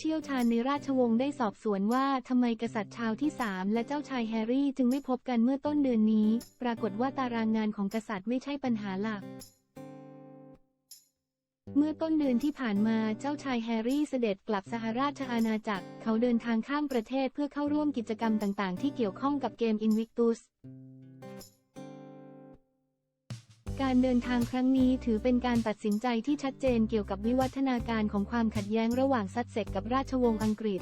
เชี่ยวชาญในราชวงศ์ได้สอบสวนว่าทำไมกษัตริย์ชาวที่สามและเจ้าชายแฮร์รี่จึงไม่พบกันเมื่อต้นเดือนนี้ ปรากฏว่าตารางงานของกษัตริย์ไม่ใช่ปัญหาหลัก เมื่อต้นเดือนที่ผ่านมาเจ้าชายแฮร์รี่เสด็จกลับสหราชอาณาจักร เขาเดินทางข้ามประเทศเพื่อเข้าร่วมกิจกรรมต่างๆ ที่เกี่ยวข้องกับเกม Invictus การเดินทางครั้งนี้ถือเป็นการตัดสินใจที่ชัดเจนเกี่ยวกับวิวัฒนาการของความขัดแย้งระหว่างซัสเซกกับราชวงศ์อังกฤษ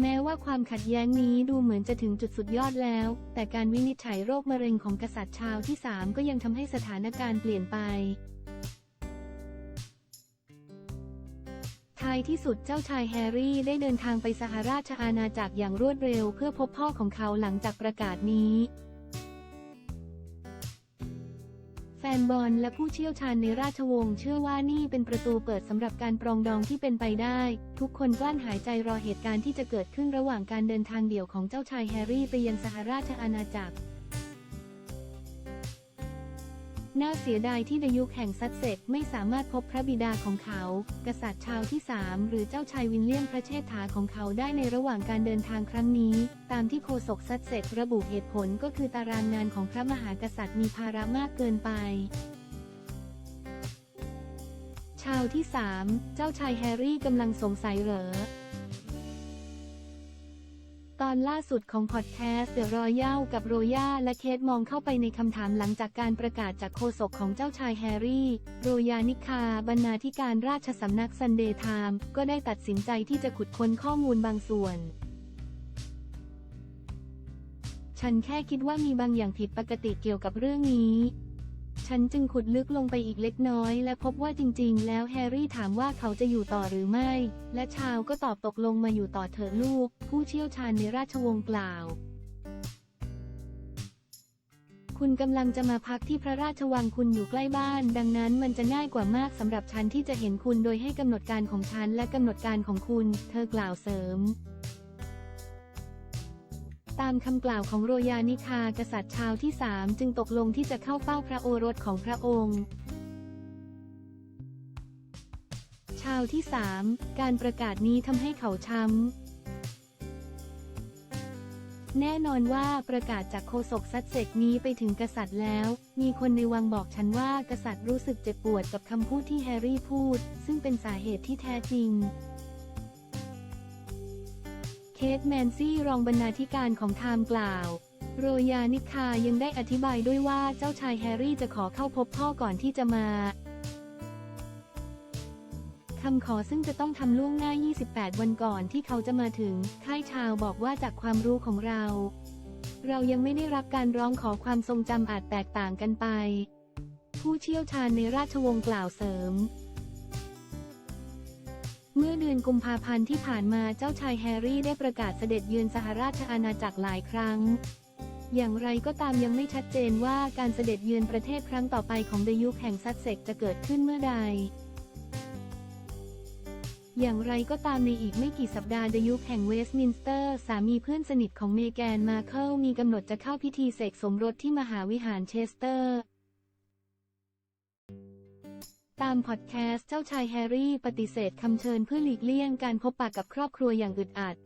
แม้ว่าความขัดแย้งนี้ดูเหมือนจะถึงจุดสุดยอดแล้ว แต่การวินิจฉัยโรคมะเร็งของกษัตริย์ชาวที่ 3 ก็ยังทำให้สถานการณ์เปลี่ยนไปท้ายที่สุดเจ้าชายแฮร์รี่ได้เดินทางไปสหราชอาณาจักรอย่างรวดเร็วเพื่อพบพ่อของเขาหลังจากประกาศนี้ แฟนบอลและผู้เชี่ยวชาญในราชวงศ์เชื่อว่านี่เป็นประตูเปิดสำหรับการปรองดองที่เป็นไปได้ ทุกคนกลั้นหายใจรอเหตุการณ์ที่จะเกิดขึ้นระหว่างการเดินทางเดี่ยวของเจ้าชายแฮร์รี่ไปยังสหราชอาณาจักร น่าเสียดายที่ในยุคแห่งซัสเซ็กไม่สามารถพบพระบิดาของเขา กษัตริย์ชาวที่สามหรือเจ้าชายวินเลียมพระเชษฐาของเขาได้ในระหว่างการเดินทางครั้งนี้ ตามที่โฆษกซัสเซ็กระบุเหตุผลก็คือตารางงานของพระมหากษัตริย์มีภาระมากเกินไปชาวที่สามเจ้าชายแฮร์รี่กำลังสงสัยเหรอ อนล่าสุดของพอดแคสต์เดอะรอยัลกับโรย่าและเคทมองเข้าไปในคำถามหลังจากการประกาศจากโฆษกของเจ้าชายแฮร์รี่ โรยานิคา บรรณาธิการราชสำนักซันเดย์ไทม์ก็ได้ตัดสินใจที่จะขุดค้นข้อมูลบางส่วน ฉันแค่คิดว่ามีบางอย่างผิดปกติเกี่ยวกับเรื่องนี้ ฉันจึงขุดลึกลงไปอีกเล็กน้อย และพบว่าจริง ๆ แล้วแฮร์รี่ถามว่าเขาจะอยู่ต่อหรือไม่ และชาวก็ตอบตกลงมาอยู่ต่อเถอะลูก ผู้เชี่ยวชาญในราชวงศ์กล่าว คุณกำลังจะมาพักที่พระราชวังคุณอยู่ใกล้บ้าน ดังนั้นมันจะง่ายกว่ามากสำหรับฉันที่จะเห็นคุณโดยให้กำหนดการของฉันและกำหนดการของคุณ เธอกล่าวเสริม ตามคำกล่าวของโรยานิคากษัตริย์ชาวที่สามจึงตกลงที่จะเข้าเฝ้าพระโอรสของพระองค์ ชาวที่สามการประกาศนี้ทำให้เขาช้ำ แน่นอนว่าประกาศจากโฆษกซัดเซกนี้ไปถึงกษัตริย์แล้ว มีคนในวังบอกฉันว่ากษัตริย์รู้สึกเจ็บปวดกับคำพูดที่แฮร์รี่พูด ซึ่งเป็นสาเหตุที่แท้จริง เคทแมนซี่รองบรรณาธิการของไทม์กล่าว โรยานิคายังได้อธิบายด้วยว่าเจ้าชายแฮร์รี่จะขอเข้าพบพ่อก่อนที่จะมาคำขอซึ่งจะต้องทำล่วงหน้า 28 วันก่อนที่เขาจะมาถึง ค่ายชาวบอกว่าจากความรู้ของเรา เรายังไม่ได้รับการร้องขอความทรงจำอาจแตกต่างกันไป ผู้เชี่ยวชาญในราชวงศ์กล่าวเสริม เมื่อเดือนกุมภาพันธ์ที่ผ่านมาเจ้าชายแฮร์รี่ได้ประกาศเสด็จเยือนสหราชอาณาจักรหลายครั้ง อย่างไรก็ตามยังไม่ชัดเจนว่าการเสด็จเยือนประเทศครั้งต่อไปของเดยุคแห่งซัสเซกจะเกิดขึ้นเมื่อใด อย่างไรก็ตามในอีกไม่กี่สัปดาห์เดยุคแห่งเวสต์มินสเตอร์ สามีเพื่อนสนิทของเมแกนมาเคิลมีกำหนดจะเข้าพิธีเสกสมรสที่มหาวิหารเชสเตอร์ามพอดแคสต์เจ้าชายแฮร์รี่ปฏิเสธคำเชิญเพื่อหลีกเลี่ยงการพบปะกับครอบครัวอย่างอึดอัด